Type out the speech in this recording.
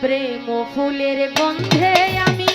প্রেম ফুলের গন্ধে আমি